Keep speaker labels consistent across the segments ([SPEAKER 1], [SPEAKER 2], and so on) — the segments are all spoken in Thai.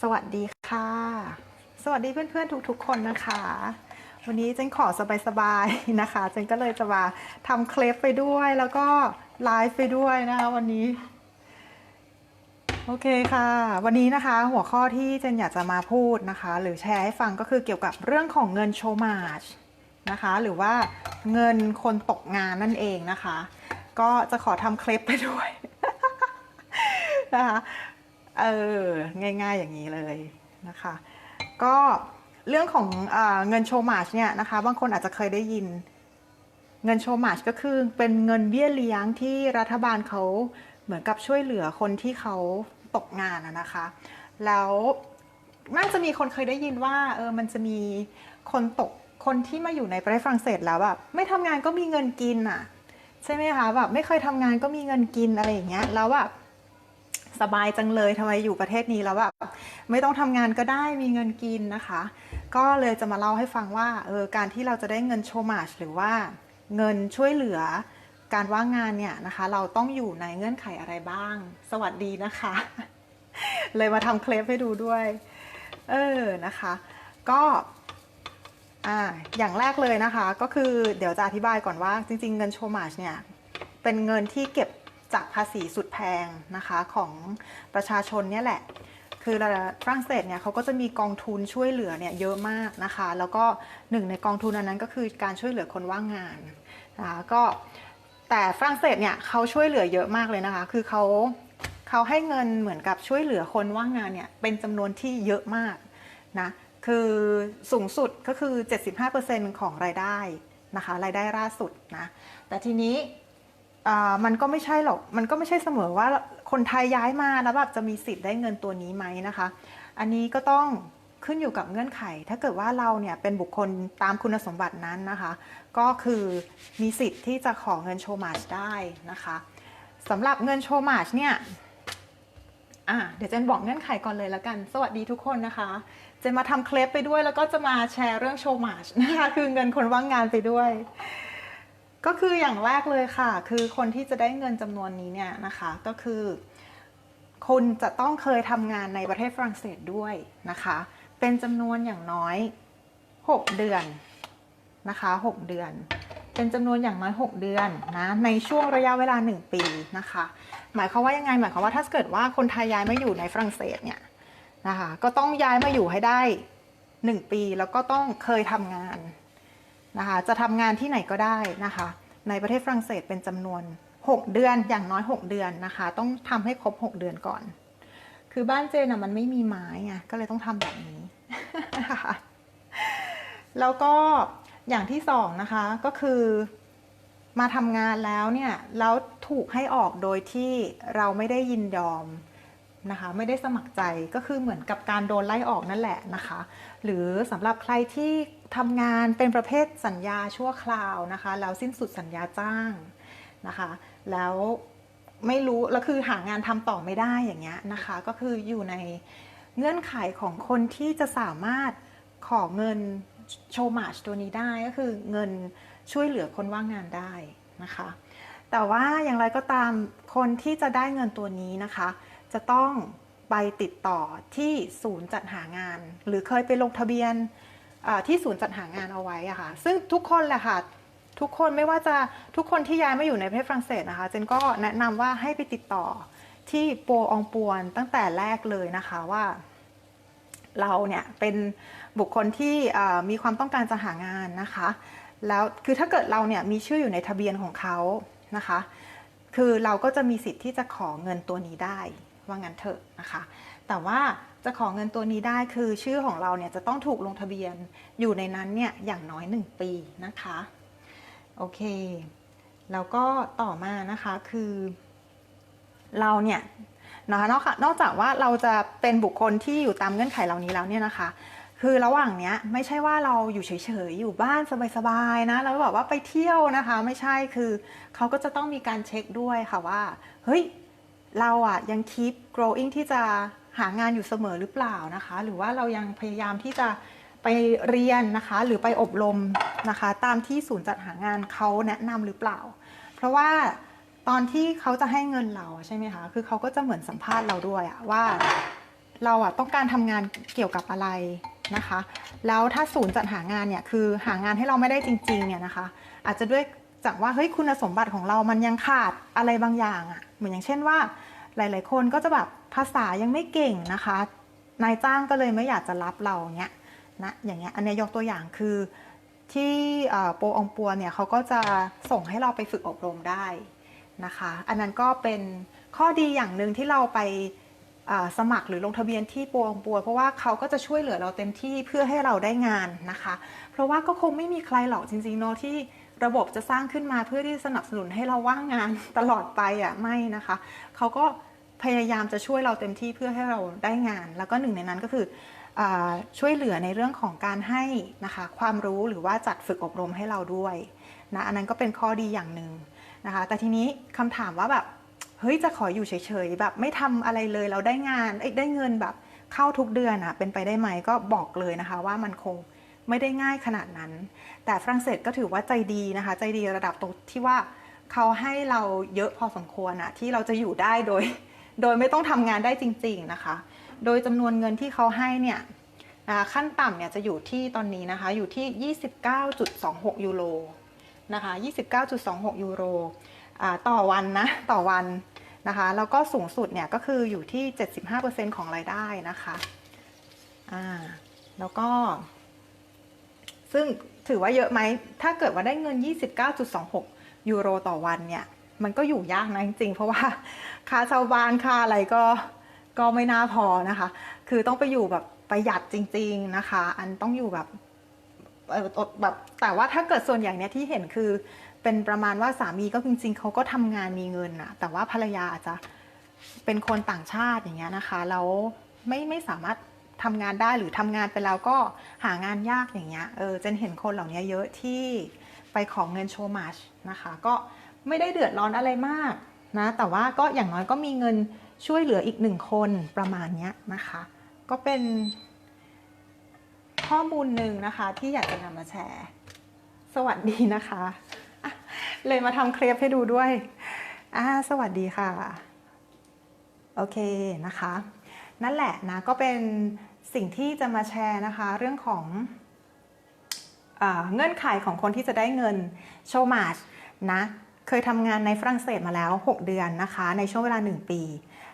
[SPEAKER 1] สวัสดีค่ะ สวัสดีเพื่อนๆทุกๆ คนนะคะ วันนี้เจนขอสบายๆนะคะเจนก็เลยจะมาทำคลิปไปด้วยแล้วก็ไลฟ์ไปด้วยนะคะวันนี้ โอเคค่ะ วันนี้นะคะ หัวข้อที่เจนอยากจะมาพูดนะคะ หรือแชร์ให้ฟังก็คือเกี่ยวกับเรื่องของเงินโชว์มาชนะคะ หรือว่าเงินคนตกงานนั่นเองนะคะ ก็จะขอทำคลิปไปด้วยนะคะ เออง่ายๆอย่างนี้เลยนะคะ ก็เรื่องของเออเงินโชมาชเนี่ยนะคะ บางคนอาจจะเคยได้ยิน เงินโชมาชก็คือเป็นเงินเบี้ยเลี้ยงที่รัฐบาลเขาเหมือนกับช่วยเหลือคนที่เขาตกงานนะคะ แล้วน่าจะมีคนเคยได้ยินว่าเออมันจะมีคนตกคนที่มาอยู่ในประเทศฝรั่งเศสแล้วแบบไม่ทำงานก็มีเงินกินอะใช่ไหมคะแบบไม่เคยทำงานก็มีเงินกินอะไรอย่างเงี้ยแล้วแบบ สบายจังเลยทำไมอยู่ประเทศนี้แล้วแบบไม่ต้องทำงานก็ได้มีเงินกินนะคะ ก็เลยจะมาเล่าให้ฟังว่าเออการที่เราจะได้เงินโชว์มาชหรือว่าเงินช่วยเหลือการว่างงานเนี่ยนะคะ เราต้องอยู่ในเงื่อนไขอะไรบ้าง สวัสดีนะคะ เลยมาทำคลิปให้ดูด้วย เออนะคะ ก็อ่าอย่างแรกเลยนะคะ ก็คือเดี๋ยวจะอธิบายก่อนว่าจริง ๆ เงินโชว์มาชเนี่ยเป็นเงินที่เก็บ จากภาษีสุดแพงนะคะของประชาชนเนี่ยแหละ คือฝรั่งเศสเนี่ยเขาก็จะมีกองทุนช่วยเหลือเนี่ยเยอะมากนะคะ แล้วก็หนึ่งในกองทุนอันนั้นก็คือการช่วยเหลือคนว่างงานนะคะก็แต่ฝรั่งเศสเนี่ยเขาช่วยเหลือเยอะมากเลยนะคะ คือเขาเขาให้เงินเหมือนกับช่วยเหลือคนว่างงานเนี่ยเป็นจำนวนที่เยอะมากนะคือสูงสุดก็คือ 75%ของรายได้นะคะรายได้ล่าสุดนะแต่ทีนี้ มันก็ไม่ใช่หรอก มันก็ไม่ใช่เสมอว่าคนไทยย้ายมาแล้วแบบจะมีสิทธิ์ได้เงินตัวนี้ไหมนะคะ อันนี้ก็ต้องขึ้นอยู่กับเงื่อนไข ถ้าเกิดว่าเราเนี่ยเป็นบุคคลตามคุณสมบัตินั้นนะคะ ก็คือมีสิทธิ์ที่จะขอเงินโชว์มาชได้นะคะสำหรับเงินโชว์มาชเนี่ยอะเดี๋ยวเจนบอกเงื่อนไขก่อนเลยแล้วกัน สวัสดีทุกคนนะคะ เจนมาทำคลิปไปด้วยแล้วก็จะมาแชร์เรื่องโชว์มาชนะคะ คือเงินคนว่างงานไปด้วย ก็คืออย่างแรกเลยค่ะ คือคนที่จะได้เงินจำนวนนี้เนี่ยนะคะก็คือคุณจะต้องเคยทำงานในประเทศฝรั่งเศสด้วยนะคะ เป็นจำนวนอย่างน้อย 6 เดือนนะคะ 6 เดือน เป็นจำนวนอย่างน้อย 6 เดือนนะในช่วงระยะเวลา 1 ปีนะคะ หมายความว่ายังไงหมายความว่าถ้าเกิดว่าคนไทยย้ายมาอยู่ในฝรั่งเศสเนี่ยนะคะก็ต้องย้ายมาอยู่ให้ได้ 1 ปีแล้วก็ต้องเคยทำงาน นะคะ จะทำงานที่ไหนก็ได้นะคะ ในประเทศฝรั่งเศสเป็นจำนวน 6 เดือนอย่างน้อย 6 เดือนนะคะ ต้องทำให้ครบ 6 เดือนก่อน คือบ้านเจนอะมันไม่มีไม้ไงก็เลยต้องทำแบบนี้นะคะแล้วก็อย่างที่สองนะคะก็คือมาทำงานแล้วเนี่ยแล้วถูกให้ออกโดยที่เราไม่ได้ยินยอม นะคะ ไม่ได้สมัครใจก็คือเหมือนกับการโดนไล่ออกนั่นแหละนะคะ หรือสำหรับใครที่ทำงานเป็นประเภทสัญญาชั่วคราวนะคะ แล้วสิ้นสุดสัญญาจ้างนะคะ แล้วไม่รู้แล้วคือหางานทำต่อไม่ได้อย่างเงี้ยนะคะ ก็คืออยู่ในเงื่อนไขของคนที่จะสามารถขอเงินโชว์มาชตัวนี้ได้ก็คือเงินช่วยเหลือคนว่างงานได้นะคะ แต่ว่าอย่างไรก็ตามคนที่จะได้เงินตัวนี้นะคะ จะต้องไปติดต่อที่ศูนย์จัดหางาน หรือเคยไปลงทะเบียนที่ศูนย์จัดหางานเอาไว้อะค่ะ ซึ่งทุกคนแหละค่ะทุกคนไม่ว่าจะทุกคนที่ย้ายมาอยู่ในประเทศฝรั่งเศสนะคะเจนก็แนะนำว่าให้ไปติดต่อที่โปรองปวนตั้งแต่แรกเลยนะคะว่า เราเนี่ยเป็นบุคคลที่มีความต้องการจะหางานนะคะ แล้วคือถ้าเกิดเราเนี่ยมีชื่ออยู่ในทะเบียนของเขานะคะ คือเราก็จะมีสิทธิ์ที่จะขอเงินตัวนี้ได้ ว่างั้นเถอะนะคะ แต่ว่าจะขอเงินตัวนี้ได้คือชื่อของเราเนี่ยจะต้องถูกลงทะเบียนอยู่ในนั้นเนี่ยอย่างน้อย 1 ปีนะคะโอเค แล้วก็ต่อมานะคะคือเราเนี่ยนะคะนอกนอกจากว่าเราจะเป็นบุคคลที่อยู่ตามเงื่อนไขเหล่านี้แล้วเนี่ยนะคะ คือระหว่างเนี้ยไม่ใช่ว่าเราอยู่เฉยๆอยู่บ้านสบายๆนะแล้วแบบว่าไปเที่ยวนะคะ ไม่ใช่คือเขาก็จะต้องมีการเช็คด้วยค่ะว่าเฮ้ย เราอะยัง keep growing ที่จะหางานอยู่เสมอหรือเปล่านะคะ หรือว่าเรายังพยายามที่จะไปเรียนนะคะ หรือไปอบรมนะคะ ตามที่ศูนย์จัดหางานเขาแนะนำหรือเปล่า เพราะว่าตอนที่เขาจะให้เงินเราใช่ไหมคะ คือเขาก็จะเหมือนสัมภาษณ์เราด้วยอะว่าเราอะต้องการทำงานเกี่ยวกับอะไรนะคะ แล้วถ้าศูนย์จัดหางานเนี่ยคือหางานให้เราไม่ได้จริงๆเนี่ยนะคะ อาจจะด้วย จากว่าเฮ้ยคุณสมบัติของเรามันยังขาดอะไรบางอย่างอะเหมือนอย่างเช่นว่า หลาย ๆ คนก็จะแบบภาษายังไม่เก่งนะคะนายจ้างก็เลยไม่อยากจะรับเราเงี้ยนะอย่างเงี้ยอันนี้ยกตัวอย่างคือที่โปรองปัวเนี่ยเขาก็จะส่งให้เราไปฝึกอบรมได้นะคะ อันนั้นก็เป็นข้อดีอย่างหนึ่งที่เราไปสมัครหรือลงทะเบียนที่โปรองปัว เพราะว่าเขาก็จะช่วยเหลือเราเต็มที่เพื่อให้เราได้งานนะคะ เพราะว่าก็คงไม่มีใครหรอกจริงๆเนาะที่ ระบบจะสร้างขึ้นมาเพื่อที่สนับสนุนให้เราว่างงานตลอดไปอะไม่นะคะเขาก็พยายามจะช่วยเราเต็มที่เพื่อให้เราได้งาน แล้วก็หนึ่งในนั้นก็คืออช่วยเหลือในเรื่องของการให้นะคะความรู้หรือว่าจัดฝึกอบรมให้เราด้วยนะอันนั้นก็เป็นข้อดีอย่างหนึ่งนะคะแต่ทีนี้คำถามว่าแบบเฮ้ยจะขออยู่เฉยๆแบบไม่ทำอะไรเลยเราได้งานได้เงินแบบเข้าทุกเดือนอะเป็นไปได้ไหมก็บอกเลยนะคะว่ามันคง ไม่ได้ง่ายขนาดนั้น แต่ฝรั่งเศสก็ถือว่าใจดีนะคะ ใจดีระดับตรงที่ว่าเขาให้เราเยอะพอสมควรอะที่เราจะอยู่ได้โดย โดยไม่ต้องทำงานได้จริง ๆนะคะ โดยจำนวนเงินที่เขาให้เนี่ยขั้นต่ำเนี่ยจะอยู่ที่ตอนนี้นะคะอยู่ที่ 29.26 ยูโรนะคะ 29.26 ยูโรต่อวันนะต่อวันนะคะแล้วก็สูงสุดเนี่ยก็คืออยู่ที่ 75%ของรายได้นะคะอ่าแล้วก็ ซึ่งถือว่าเยอะไหม ถ้าเกิดว่าได้เงิน 29.26 ยูโรต่อวันเนี่ย มันก็อยู่ยากนะจริงๆ เพราะว่าค่าเช่าบ้านค่าอะไรก็ก็ไม่น่าพอนะคะ คือต้องไปอยู่แบบประหยัดจริง ๆนะคะ อันต้องอยู่แบบอดแบบ แต่ว่าถ้าเกิดส่วนใหญ่เนี่ยที่เห็นคือเป็นประมาณว่าสามีก็จริง ๆเขาก็ทำงานมีเงินนะแต่ว่าภรรยาอาจจะเป็นคนต่างชาติอย่างเงี้ยนะคะ แล้วไม่ไม่สามารถ ทำงานได้หรือทำงานไปแล้วก็หางานยากอย่างเงี้ยเออเจนเห็นคนเหล่านี้เยอะที่ไปขอเงินโชว์มาชนะคะก็ไม่ได้เดือดร้อนอะไรมากนะแต่ว่าก็อย่างน้อยก็มีเงินช่วยเหลืออีกหนึ่งคนประมาณเนี้ยนะคะ ก็เป็นข้อมูลหนึ่งนะคะที่อยากจะนำมาแชร์ สวัสดีนะคะ เลยมาทำเครปให้ดูด้วย อ่า สวัสดีค่ะ โอเคนะคะ นั่นแหละนะก็เป็นสิ่งที่จะมาแชร์นะคะ เรื่องของอเงื่อนไขของคนที่จะได้เงินโชมาชนะเคยทำงานในฝรั่งเศสมาแล้ว 6 เดือนนะคะ ในช่วงเวลา 1 ปี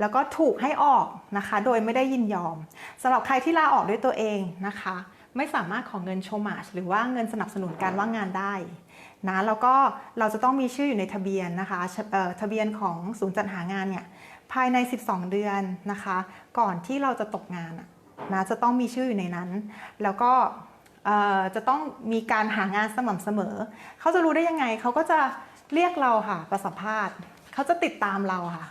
[SPEAKER 1] แล้วก็ถูกให้ออกนะคะ โดยไม่ได้ยินยอมสำหรับใครที่ลาออกด้วยตัวเองนะคะ ไม่สามารถของเงินโชมาชหรือว่าเงินสนับสนุนการว่างงานได้นะแล้วก็เราจะต้องมีชื่ออยู่ในทะเบียนนะคะทะเบียนของศูนย์จัดหางานเนี่ย ภายใน 12 เดือนนะคะ ก่อนที่เราจะตกงานนะจะต้องมีชื่ออยู่ในนั้น แล้วก็จะต้องมีการหางานสม่ำเสมอ เขาจะรู้ได้ยังไงเขาก็จะเรียกเราค่ะประสัมภาษณ์เขาจะติดตามเราค่ะ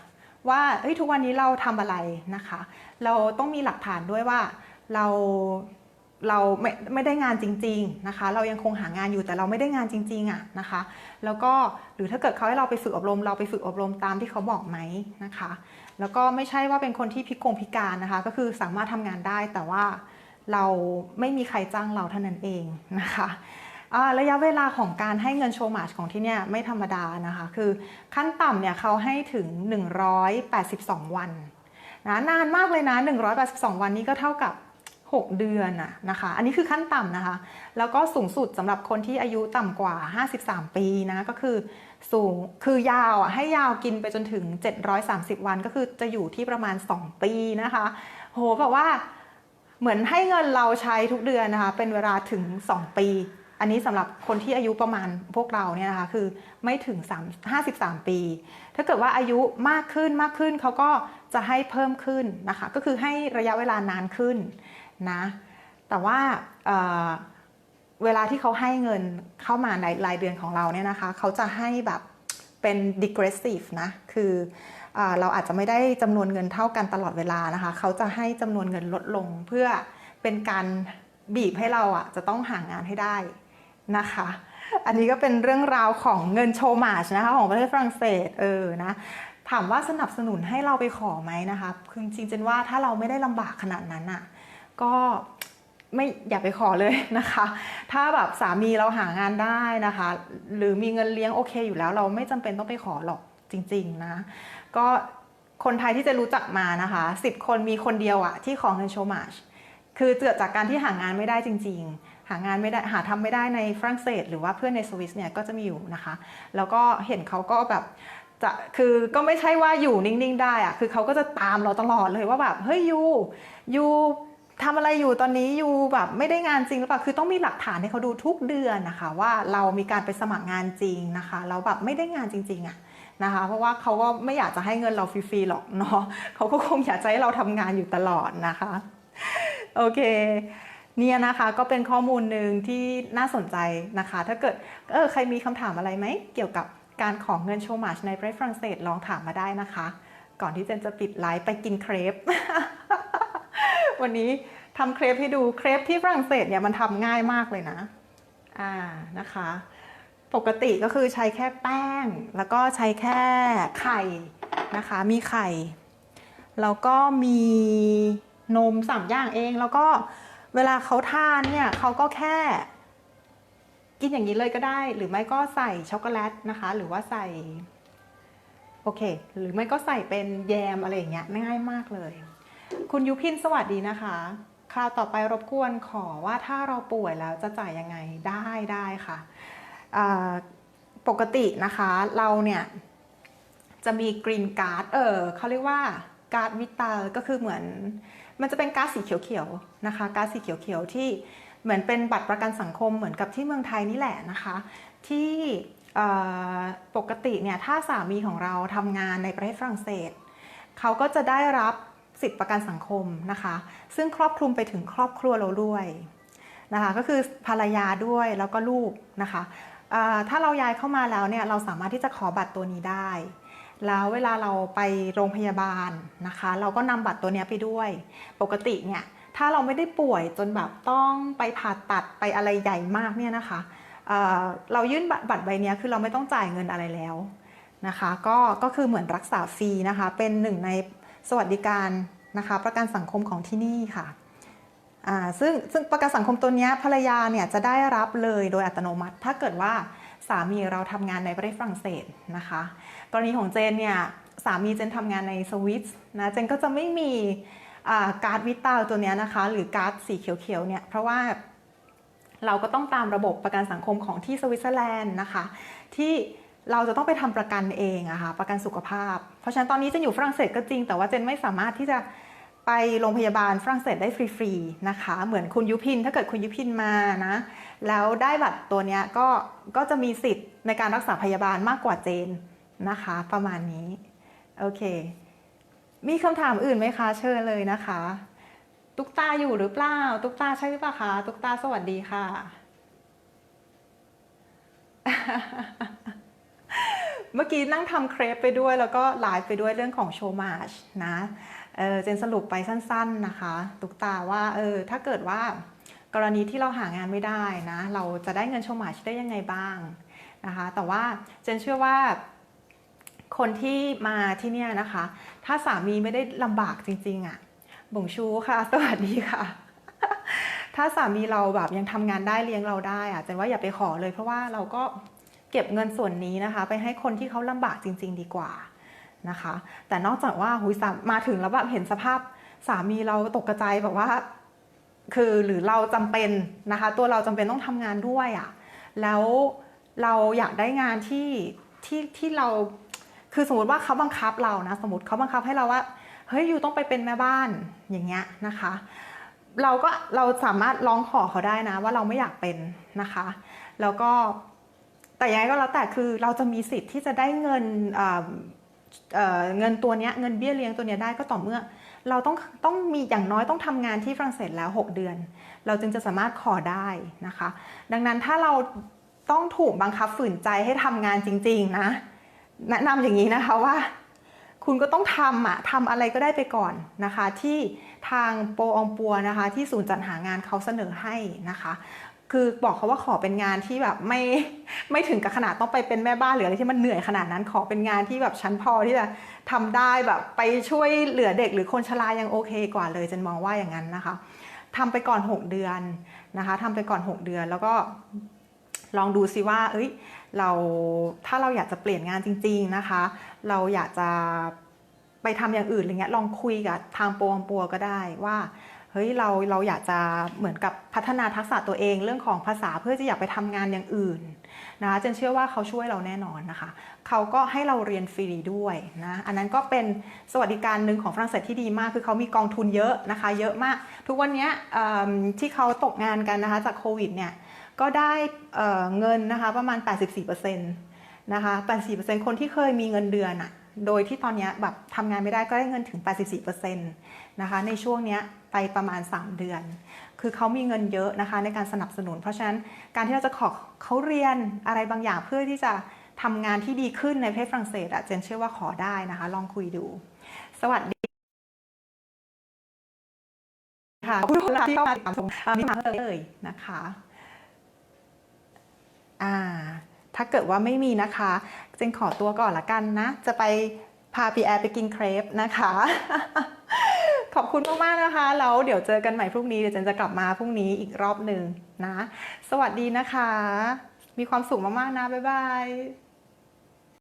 [SPEAKER 1] ว่าทุกวันนี้เราทำอะไรนะคะ เราต้องมีหลักฐานด้วยว่าเรา เราไม่ไม่ได้งานจริง ๆนะคะ เรายังคงหางานอยู่แต่เราไม่ได้งานจริงๆอะนะคะ แล้วก็หรือถ้าเกิดเขาให้เราไปฝึกอบรม เราไปฝึกอบรมตามที่เขาบอกไหมนะคะ แล้วก็ไม่ใช่ว่าเป็นคนที่พิกงพิการนะคะ ก็คือสามารถทำงานได้แต่ว่าเราไม่มีใครจ้างเราเท่านั้นเองนะคะระยะเวลาของการให้เงินโชว์มาชของที่เนี่ยไม่ธรรมดานะคะ คือขั้นต่ำเนี่ยเขาให้ถึง 182 วันนะนานมากเลยนะ 182 วันนี้ก็เท่ากับ 6 เดือนอะนะคะ อันนี้คือขั้นต่ำนะคะ แล้วก็สูงสุดสำหรับคนที่อายุต่ำกว่า 53 ปีนะ ก็คือสูง คือยาวอะ ให้ยาวกินไปจนถึง 730 วัน ก็คือจะอยู่ที่ประมาณ 2 ปีนะคะ โหแบบว่า เหมือนให้เงินเราใช้ทุกเดือนนะคะ เป็นเวลาถึง 2 ปี อันนี้สำหรับคนที่อายุประมาณพวกเราเนี่ยนะคะ คือไม่ถึง3 53 ปี ถ้าเกิดว่าอายุมากขึ้นมากขึ้นเขาก็จะให้เพิ่มขึ้นนะคะ ก็คือให้ระยะเวลานานขึ้น นะ แต่ว่าเเวลาที่เขาให้เงินเข้ามาในรายเดือนของเราเนี่ยนะคะ เขาจะให้แบบเป็น digressive นะ คือเอเราอาจจะไม่ได้จำนวนเงินเท่ากันตลอดเวลานะคะ เขาจะให้จำนวนเงินลดลงเพื่อเป็นการบีบให้เราอะจะต้องหางานให้ได้นะคะ อันนี้ก็เป็นเรื่องราวของเงินโชมาชนะคะของประเทศฝรั่งเศสเออนะถามว่าสนับสนุนให้เราไปขอไหมนะคะ คือจริงๆว่าถ้าเราไม่ได้ลำบากขนาดนั้นอะ ก็ไม่อย่าไปขอเลยนะคะ ถ้าแบบสามีเราหางานได้นะคะ หรือมีเงินเลี้ยงโอเคอยู่แล้ว เราไม่จำเป็นต้องไปขอหรอกจริง ๆนะ ก็คนไทยที่จะรู้จักมานะคะสิบคนมีคนเดียวอะที่ขอเงินโชมาชคือเกิดจากการที่หางานไม่ได้จริง ๆ หางานไม่ได้หาทำไม่ได้ในฝรั่งเศส หรือว่าเพื่อนในสวิสเนี่ยก็จะมีอยู่นะคะ แล้วก็เห็นเขาก็แบบจะคือก็ไม่ใช่ว่าอยู่นิ่งๆ ได้อะคือเขาก็จะตามเราตลอดเลยว่าแบบเฮ้ยยูยู ทำอะไรอยู่ตอนนี้อยู่แบบไม่ได้งานจริงหรือเปล่าคือต้องมีหลักฐานให้เขาดูทุกเดือนนะคะ ว่าเรามีการไปสมัครงานจริงนะคะแล้วแบบไม่ได้งานจริงๆอะนะคะ เพราะว่าเขาก็ไม่อยากจะให้เงินเราฟรีๆหรอกเนาะเขาก็คงอยากจะให้เราทำงานอยู่ตลอดนะคะโอเคเนี่ยนะคะก็เป็นข้อมูลหนึ่งที่น่าสนใจนะคะ ถ้าเกิดเออใครมีคำถามอะไรไหมเกี่ยวกับการของเงินโชว์มาชในประเทศฝรั่งเศสลองถามมาได้นะคะ ก่อนที่เจนจะปิดไลฟ์ไปกินเครป วันนี้ทำเครปให้ดูเครปที่ฝรั่งเศสเนี่ยมันทำง่ายมากเลยนะ อ่านะคะ ปกติก็คือใช้แค่แป้ง แล้วก็ใช้แค่ไข่นะคะ มีไข่ แล้วก็มีนมสามอย่างเอง แล้วก็เวลาเขาทานเนี่ยเขาก็แค่ กินอย่างนี้เลยก็ได้ หรือไม่ก็ใส่ช็อกโกแลตนะคะ หรือว่าใส่โอเค หรือไม่ก็ใส่เป็นแยมอะไรอย่างเงี้ยง่ายมากเลย คุณยุพินสวัสดีนะคะ คราวต่อไปรบกวนขอว่าถ้าเราป่วยแล้วจะจ่ายยังไงได้ได้ค่ะอ่าปกตินะคะเราเนี่ยจะมีกรีนการ์ด เออเขาเรียกว่าการ์ดวิตาก็คือเหมือน มันจะเป็นการ์ดสีเขียวๆนะคะ การ์ดสีเขียวๆที่เหมือนเป็นบัตรประกันสังคมเหมือนกับที่เมืองไทยนี่แหละนะคะ ที่ปกติเนี่ยถ้าสามีของเราทำงานในประเทศฝรั่งเศส เขาก็จะได้รับ สิทธิประกันสังคมนะคะ ซึ่งครอบคลุมไปถึงครอบครัวเราด้วยนะคะก็คือภรรยาด้วยแล้วก็ลูกนะคะถ้าเราย้ายเข้ามาแล้วเนี่ยเราสามารถที่จะขอบัตรตัวนี้ได้ แล้วเวลาเราไปโรงพยาบาลนะคะ เราก็นำบัตรตัวนี้ไปด้วย ปกติเนี่ยถ้าเราไม่ได้ป่วยจนแบบต้องไปผ่าตัดไปอะไรใหญ่มากเนี่ยนะคะเเรายื่นบัตรใบเนี้ยคือเราไม่ต้องจ่ายเงินอะไรแล้วนะคะ ก็ก็คือเหมือนรักษาฟรีนะคะ เป็นหนึ่งใน สวัสดิการนะคะประกันสังคมของที่นี่ค่ะซึ่งซึ่งประกันสังคมตัวนี้ภรรยาเนี่ยจะได้รับเลยโดยอัตโนมัติ ถ้าเกิดว่าสามีเราทำงานในประเทศฝรั่งเศสนะคะ กรณีของเจนเนี่ยสามีเจนทำงานในสวิตนะเจนก็จะไม่มีการ์ดวิตาตัวนี้นะคะ หรือการ์ดสีเขียวๆเนี่ยเพราะว่าเราก็ต้องตามระบบประกันสังคมของที่สวิตเซอร์แลนด์นะคะ ที่ เราจะต้องไปทำประกันเองอะคะ่ะประกันสุขภาพ เพราะฉะนั้นตอนนี้เจนอยู่ฝรั่งเศสก็จริง แต่ว่าเจนไม่สามารถที่จะไปโรงพยาบาลฝรั่งเศสได้ฟรีๆนะคะ เหมือนคุณยุพินถ้าเกิดคุณยุพินมานะแล้วได้บัตรตัวเนี้ยก็ก็จะมีสิทธิ์ในการรักษาพยาบาลมากกว่าเจนนะคะ ประมาณนี้โอเค มีคำถามอื่นไหมคะเชิญเลยนะคะ ตุ๊กตาอยู่หรือเปล่า ตุ๊กตาใช่หรือเปล่าคะตุ๊กตาสวัสดีค่ะ เมื่อกี้นั่งทำเครปไปด้วย แล้วก็ไลฟ์ไปด้วยเรื่องของโชว์มาชนะเเจนสรุปไปสั้นๆนะคะ ตุกตาว่าเออถ้าเกิดว่ากรณีที่เราหางานไม่ได้นะ เราจะได้เงินโชว์มาชได้ยังไงบ้างนะคะ แต่ว่าเจนเชื่อว่าคนที่มาที่เนี่ยนะคะ ถ้าสามีไม่ได้ลำบากจริงๆอะ่ะบ่งชูค่ะ สวัสดีค่ะ ถ้าสามีเราแบบยังทำงานได้เลี้ยงเราได้อะเจนว่าอย่าไปขอเลยเพราะว่าเราก็ เก็บเงินส่วนนี้นะคะ ไปให้คนที่เขาลำบากจริง ๆ ดีกว่านะคะ แต่นอกจากว่าหุยมาถึงแล้วแบบเห็นสภาพสามีเราตกกระจายแบบว่า คือหรือเราจำเป็นนะคะ ตัวเราจำเป็นต้องทำงานด้วยอะ่ะแล้วเราอยากได้งานที่ที่ที่เราคือสมมติว่าเขาบังคับเรานะสมมติเขาบังคับให้เราว่าเฮ้ยอยู่ต้องไปเป็นแม่บ้านอย่างเงี้ยนะคะ เราก็เราสามารถร้องขอเขาได้นะ ว่าเราไม่อยากเป็นนะคะ แล้วก็ แต่ยังไงก็แล้วแต่คือเราจะมีสิทธิ์ที่จะได้เงินเงินตัวนี้เงินเบี้ยเลี้ยงตัวนี้ได้ก็ต่อเมื่อ เราต้องต้องมีอย่างน้อยต้องทำงานที่ฝรั่งเศสแล้ว 6 เดือน เราจึงจะสามารถขอได้นะคะ ดังนั้นถ้าเราต้องถูกบังคับฝืนใจให้ทำงานจริง ๆ นะ แนะนำอย่างนี้นะคะว่า คุณก็ต้องทำอะทำอะไรก็ได้ไปก่อนนะคะ ที่ทางโปรองปัวนะคะ ที่ศูนย์จัดหางานเขาเสนอให้นะคะ คือบอกเขาว่าขอเป็นงานที่แบบไม่ไม่ถึงกับขนาดต้องไปเป็นแม่บ้านหรืออะไรที่มันเหนื่อยขนาดนั้นขอเป็นงานที่แบบชั้นพอที่จะทำได้แบบไปช่วยเหลือเด็กหรือคนชรายังโอเค กว่าเลยจันมองว่าอย่างนั้นนะคะทำไปก่อน 6 เดือนนะคะทำไปก่อน 6 เดือนแล้วก็ลองดูซิว่า เอ้ย เราถ้าเราอยากจะเปลี่ยนงานจริง ๆนะคะ เราอยากจะไปทำอย่างอื่นอะไรเงี้ยลองคุยกับทางโปรงปัวก็ได้ว่า เฮ้ยเราเราอยากจะเหมือนกับพัฒนาทักษะตัวเองเรื่องของภาษาเพื่อจะอยากไปทำงานอย่างอื่นนะคะเจนเชื่อว่าเขาช่วยเราแน่นอนนะคะ เขาก็ให้เราเรียนฟรีด้วยนะอันนั้นก็เป็นสวัสดิการหนึ่งของฝรั่งเศสที่ดีมาก คือเขามีกองทุนเยอะนะคะ เยอะมาก ทุกวันนี้ที่เขาตกงานกันนะคะจากโควิดเนี่ยก็ได้เเงินนะคะประมาณ 84%นะคะ84%คนที่เคยมีเงินเดือนอะโดยที่ตอนนี้แบบทำงานไม่ได้ก็ได้เงินถึง 84%นะคะในช่วงเนี้ย ไปประมาณ 3 เดือน คือเขามีเงินเยอะนะคะในการสนับสนุน เพราะฉะนั้นการที่เราจะขอเขาเรียนอะไรบางอย่างเพื่อที่จะทำงานที่ดีขึ้นในประเทศฝรั่งเศสอะเจนเชื่อว่าขอได้นะคะ ลองคุยดู สวัสดีค่ะผู้ชมที่เข้ามาติดตามชมอ่ามีมาเลยนะคะอ่าถ้าเกิดว่าไม่มีนะคะเจนขอตัวก่อนละกันนะ จะไปพาพีแอร์ไปกินเครปนะคะ ขอบคุณมากๆนะคะ แล้วเดี๋ยวเจอกันใหม่พรุ่งนี้ เดี๋ยวเจนจะกลับมาพรุ่งนี้อีกรอบหนึ่งนะ สวัสดีนะคะ มีความสุขมากๆนะ บ๊ายบาย